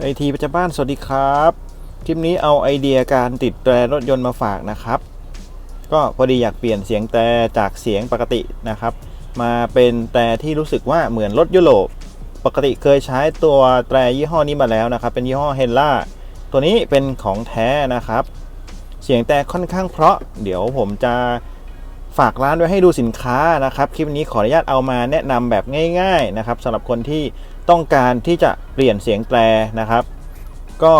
ไอทีประจำบ้านสวัสดีครับ คลิปนี้เอาไอเดียการติดแตรรถยนต์มาฝากนะครับ ก็พอดีอยากเปลี่ยนเสียงแตรจากเสียงปกตินะครับ มาเป็นแตรที่รู้สึกว่าเหมือนรถยุโรปปกติเคยใช้ตัวแตรยี่ห้อนี้มาแล้วนะครับ เป็นยี่ห้อเฮนล่าตัวนี้เป็นของแท้นะครับ เสียงแต่ค่อนข้างเพราะ เดี๋ยวผมจะ ฝากร้านไว้ให้ดูสินค้านะครับ คลิปนี้ขออนุญาตเอามาแนะนำแบบง่าย ๆนะครับสำหรับคนที่ต้องการที่จะเปลี่ยนเสียงแตรนะครับ ก็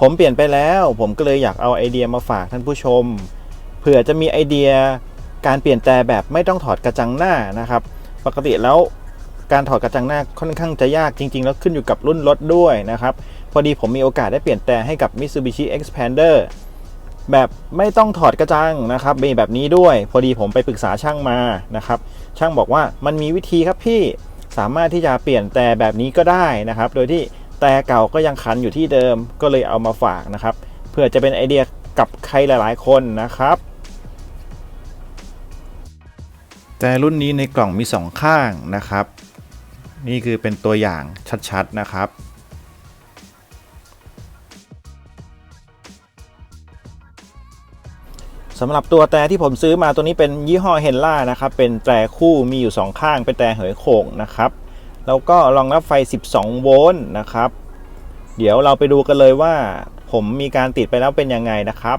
ผมเปลี่ยนไปแล้ว ผมก็เลยอยากเอาไอเดียมาฝากท่านผู้ชมเผื่อจะมีไอเดียการเปลี่ยนแตรแบบไม่ต้องถอดกระจังหน้านะครับ ปกติแล้วการถอดกระจังหน้าค่อนข้างจะยากจริง ๆ แล้วขึ้นอยู่กับรุ่นรถด้วยนะครับ พอดีผมมีโอกาสได้เปลี่ยนแตรให้กับ Mitsubishi Expander แบบไม่ต้องถอดกระจังนะครับมีแบบนี้ด้วย พอดีผมไปปรึกษาช่างมานะครับ ช่างบอกว่ามันมีวิธีครับพี่สามารถที่จะเปลี่ยนแต่แบบนี้ก็ได้นะครับ โดยที่แต่เก่าก็ยังขันอยู่ที่เดิมก็เลยเอามาฝากนะครับ เพื่อจะเป็นไอเดียกับใครหลาย ๆ คนนะครับ แต่รุ่นนี้ในกล่องมี 2 ข้างนะครับ นี่คือเป็นตัวอย่างชัด ๆ นะครับ สำหรับตัวแต่ที่ผมซื้อมาตัวนี้เป็นยี่ห้อเฮนล่านะครับเป็นแต่คู่มีอยู่ 2 ข้างเป็นแต่เหยโข่งนะครับแล้วก็รองรับไฟ 12 โวลต์นะครับ เดี๋ยวเราไปดูกันเลยว่า ผมมีการติดไปแล้วเป็นยังไงนะครับ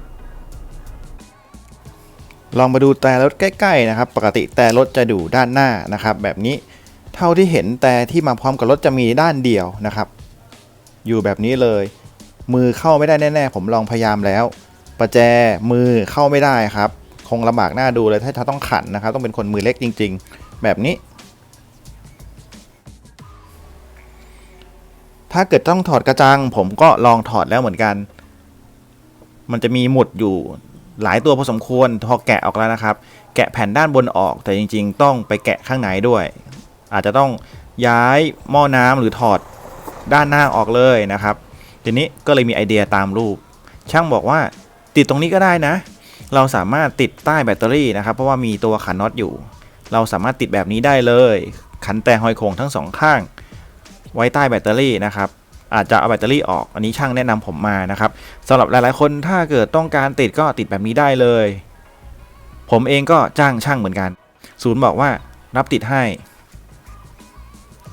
ลองมาดูแต่รถใกล้ๆนะครับ ปกติแต่รถจะอยู่ด้านหน้านะครับ แบบนี้เท่าที่เห็นแต่ที่มาพร้อมกับรถจะมีด้านเดียวนะครับ อยู่แบบนี้เลย มือเข้าไม่ได้แน่ ๆ ผมลองพยายามแล้ว ประแจมือเข้าไม่ได้ครับ คงลำบากหน้าดูเลยถ้าาต้องขันนะครับ ต้องเป็นคนมือเล็กจริง ๆ แบบนี้ ถ้าเกิดต้องถอดกระจัง ผมก็ลองถอดแล้วเหมือนกัน มันจะมีหมุดอยู่หลายตัวพอสมควรพอแกะออกแล้วนะครับ แกะแผ่นด้านบนออก แต่จริง ๆ ต้องไปแกะข้างในด้วย อาจจะต้องย้ายหม้อน้ำหรือถอดด้านหน้าออกเลยนะครับ ทีนี้ก็เลยมีไอเดียตามรูป ช่างบอกว่า ติดตรงนี้ก็ได้นะ เราสามารถติดใต้แบตเตอรี่นะครับ เพราะว่ามีตัวขันน็อตอยู่ เราสามารถติดแบบนี้ได้เลย ขันแต่หอยโข่งทั้งสองข้าง ไว้ใต้แบตเตอรี่นะครับอาจจะเอาแบตเตอรี่ออก อันนี้ช่างแนะนำผมมานะครับสำหรับหลายๆคนถ้าเกิดต้องการติดก็ติดแบบนี้ได้เลย ผมเองก็จ้างช่างเหมือนกัน ศูนย์บอกว่ารับติดให้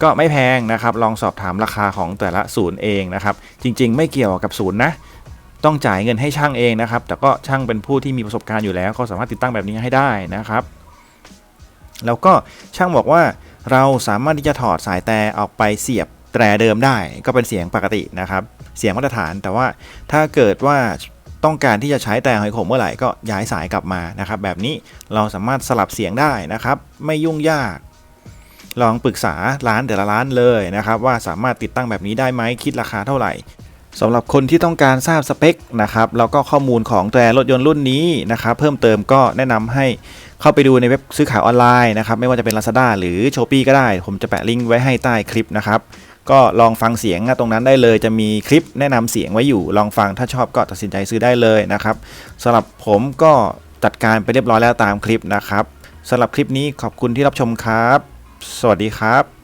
ก็ไม่แพงนะครับ ลองสอบถามราคาของแต่ละศูนย์เองนะครับ จริง ๆ ไม่เกี่ยวกับศูนย์นะ ต้องจ่ายเงินให้ช่างเองนะครับ แต่ก็ช่างเป็นผู้ที่มีประสบการณ์อยู่แล้วก็สามารถติดตั้งแบบนี้ให้ได้นะครับ แล้วก็ช่างบอกว่าเราสามารถที่จะถอดสายแต่ออกไปเสียบแตรเดิมได้ ก็เป็นเสียงปกตินะครับ เสียงมาตรฐานแต่ว่าถ้าเกิดว่าต้องการที่จะใช้แต่หอยขมเมื่อไหร่ก็ย้ายสายกลับมานะครับ แบบนี้เราสามารถสลับเสียงได้นะครับ ไม่ยุ่งยาก ลองปรึกษาร้านแต่ละร้านเลยนะครับ ว่าสามารถติดตั้งแบบนี้ได้ไหมคิดราคาเท่าไหร่ สำหรับคนที่ต้องการทราบสเปคนะครับแล้วก็ข้อมูลของแต่รถยนต์รุ่นนี้นะครับเพิ่มเติมก็แนะนำให้เข้าไปดูในเว็บซื้อขายออนไลน์นะครับไม่ว่าจะเป็น Lazada หรือ s h อ p e e ก็ได้ ผมจะแปะลิงก์ไว้ให้ใต้คลิปนะครับก็ลองฟังเสียงตรงนั้นได้เลยจะมีคลิปแนะนำเสียงไว้อยู่ ลองฟังถ้าชอบก็ตัดสินใจซื้อได้เลยนะครับสำหรับผมก็จัดการไปเรียบร้อยแล้วตามคลิปนะครับสำหรับคลิปนี้ขอบคุณที่รับชมครับ สวัสดีครับ